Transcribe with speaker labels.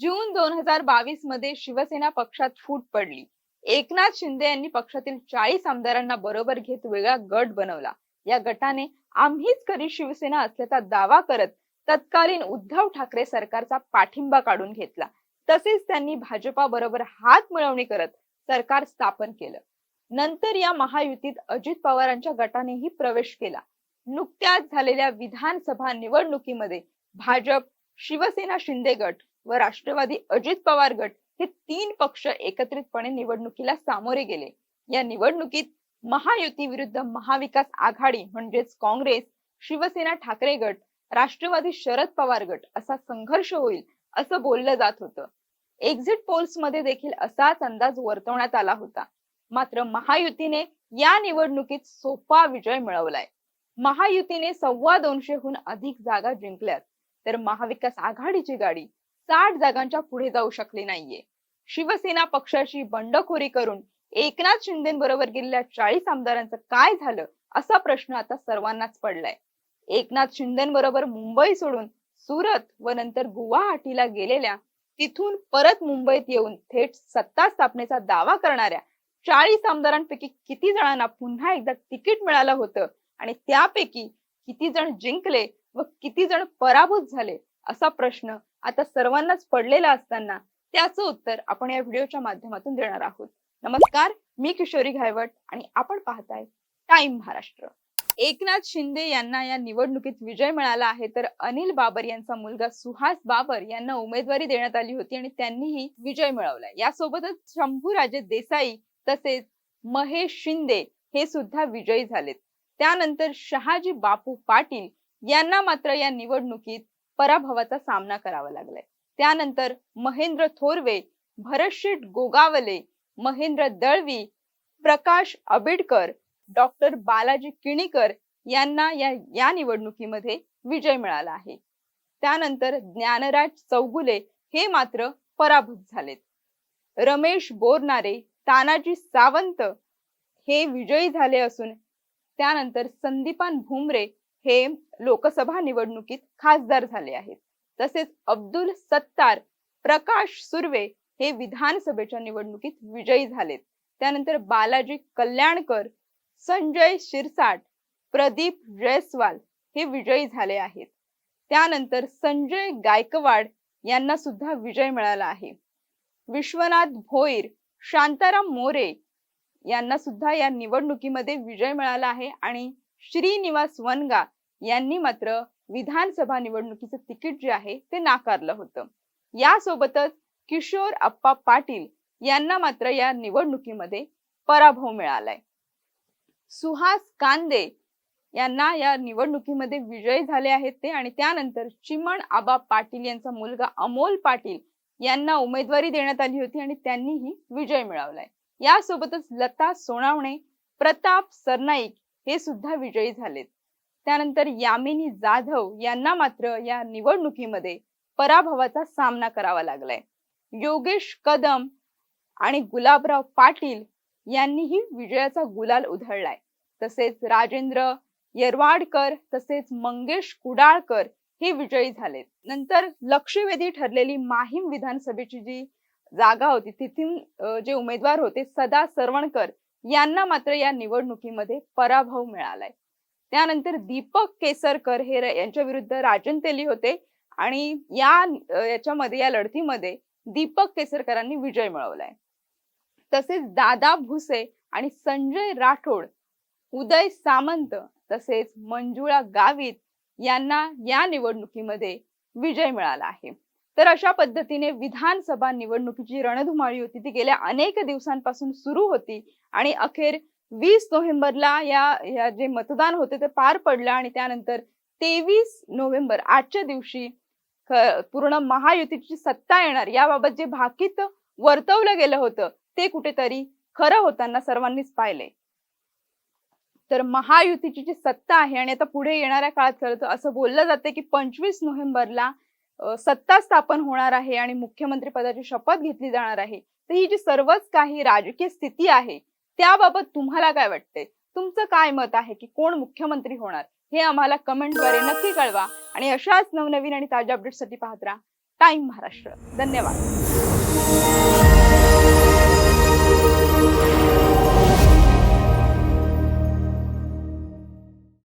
Speaker 1: जून दोन हजार बावीसमध्ये शिवसेना पक्षात फूट पडली. एकनाथ शिंदे यांनी पक्षातील चाळीस आमदारांना बरोबर घेत वेगळा गट बनवला. या गटाने आम्हीच खरी शिवसेना असल्याचा दावा करत तत्कालीन उद्धव ठाकरे सरकारचा पाठिंबा काढून घेतला. तसेच त्यांनी भाजपा बरोबर हात मिळवणी करत सरकार स्थापन केलं. नंतर या महायुतीत अजित पवारांच्या गटानेही प्रवेश केला. नुकत्याच झालेल्या विधानसभा निवडणुकीमध्ये भाजप शिवसेना शिंदे गट व राष्ट्रवादी अजित पवार गट हे तीन पक्ष एकत्रितपणे निवडणुकीला सामोरे गेले. या निवडणुकीत महायुती विरुद्ध महाविकास आघाडी म्हणजेच काँग्रेस शिवसेना ठाकरे गट राष्ट्रवादी शरद पवार गट असा संघर्ष होईल असं बोललं जात होतं. एक्झिट पोल्समध्ये देखील असाच अंदाज वर्तवण्यात आला होता. मात्र महायुतीने या निवडणुकीत सोपा विजय मिळवलाय. महायुतीने सव्वा दोनशेहून अधिक जागा जिंकल्यात. तर महाविकास आघाडीची गाडी साठ जागांच्या पुढे जाऊ शकले नाहीये. शिवसेना पक्षाची बंडखोरी करून एकनाथ शिंदेबरोबर गेलेल्या चाळीस आमदारांचं काय झालं असा प्रश्न आता सर्वांनाच पडलाय. एकनाथ शिंदेबरोबर मुंबई सोडून सुरत व नंतर गुवाहाटीला गेलेल्या तिथून परत मुंबईत येऊन थेट सत्ता स्थापनेचा दावा करणाऱ्या चाळीस आमदारांपैकी किती जणांना पुन्हा एकदा तिकीट मिळालं होतं आणि त्यापैकी किती जण जिंकले व किती जण पराभूत झाले असा प्रश्न आता सर्वांनाच पडलेला असताना त्याचं उत्तर आपण या व्हिडिओच्या माध्यमातून देणार आहोत. नमस्कार मी किशोरी घायवट आणि आपण पाहताय टाइम महाराष्ट्र. एकनाथ शिंदे यांना या निवडणुकीत विजय मिळाला आहे तर अनिल बाबर यांचा मुलगा सुहास बाबर यांना उमेदवारी देण्यात आली होती आणि त्यांनीही विजय मिळवलाय. यासोबतच शंभूराजे देसाई तसेच महेश शिंदे हे सुद्धा विजयी झालेत. त्यानंतर शहाजी बापू पाटील यांना मात्र या निवडणुकीत पराभवाचा सामना करावा लागलाय. त्यानंतर महेंद्र थोरवे भरतशेठ गोगावले महेंद्र दळवी प्रकाश आंबेडकर डॉक्टर बालाजी किणीकर यांना या या निवडणुकीमध्ये विजय मिळाला आहे. त्यानंतर ज्ञानराज चौगुले हे मात्र पराभूत झालेत. रमेश बोरनारे तानाजी सावंत हे विजयी झाले असून त्यानंतर संदीपान भुमरे हे लोकसभा निवडणुकीत खासदार झाले आहेत. तसेच अब्दुल सत्तार प्रकाश सुर्वे हे विधानसभेच्या निवडणुकीत विजयी झालेत. त्यानंतर बालाजी कल्याणकर संजय शिरसाट प्रदीप जयस्वाल हे विजयी झाले आहेत. त्यानंतर संजय गायकवाड यांना सुद्धा विजय मिळाला आहे. विश्वनाथ भोईर शांताराम मोरे यांना सुद्धा या निवडणुकीमध्ये विजय मिळाला आहे. आणि श्रीनिवास वनगा यांनी मात्र विधानसभा निवडणुकीचं तिकीट जे आहे ते नाकारलं होतं. यासोबतच किशोर अप्पा पाटील यांना मात्र या निवडणुकीमध्ये पराभव मिळालाय. सुहास कांदे यांना या निवडणुकीमध्ये विजय झाले आहेत ते आणि त्यानंतर चिमण आबा पाटील यांचा मुलगा अमोल पाटील यांना उमेदवारी देण्यात आली होती आणि त्यांनीही विजय मिळवलाय. यासोबतच लता सोनावणे प्रताप सरनाईक हे सुद्धा विजयी झालेत. त्यानंतर यामिनी जाधव यांना मात्र या निवडणुकीमध्ये पराभवाचा सामना करावा लागलाय. योगेश कदम आणि गुलाबराव पाटील यांनीही विजयाचा गुलाल उधळलाय. तसेच राजेंद्र येरवाडकर तसेच मंगेश कुडाळकर हे विजयी झालेत. नंतर लक्षवेधी ठरलेली माहीम विधानसभेची जी जागा होती तिथून जे उमेदवार होते सदा सरवणकर यांना मात्र या निवडणुकीमध्ये पराभव मिळालाय. त्यानंतर दीपक केसरकर हे यांच्या विरुद्ध राजन तेली होते. आणि या याच्यामध्ये या लढतीमध्ये दीपक केसरकरांनी विजय मिळवलाय. तसेच दादा भुसे आणि संजय राठोड उदय सामंत तसेच मंजुळा गावित यांना या निवडणुकीमध्ये विजय मिळाला आहे. तर अशा पद्धतीने विधानसभा निवडणुकीची रणधुमाळी होती. ती गेल्या अनेक दिवसांपासून सुरू होती आणि अखेर वीस नोव्हेंबरला या या जे मतदान होते ते पार पडलं आणि त्यानंतर तेवीस नोव्हेंबर आजच्या दिवशी पूर्ण महायुतीची सत्ता येणार. याबाबत जे भाकीत वर्तवलं गेलं होतं ते कुठेतरी खरं होताना सर्वांनीच पाहिले. तर महायुतीची जी सत्ता आहे आणि आता पुढे येणाऱ्या काळात खरं असं बोललं जाते की पंचवीस नोव्हेंबरला सत्ता स्थापन होणार आहे आणि मुख्यमंत्री पदाची शपथ घेतली जाणार आहे. तर ही जी सर्वच काही राजकीय स्थिती आहे त्याबाबत तुम्हाला काय वाटते तुमचं काय मत आहे की कोण मुख्यमंत्री होणार? हे आम्हाला कमेंटद्वारे नक्की कळवा आणि अशाच नवनवीन आणि ताज्या अपडेटसाठी पाहत राहा. टाइम महाराष्ट्र. धन्यवाद.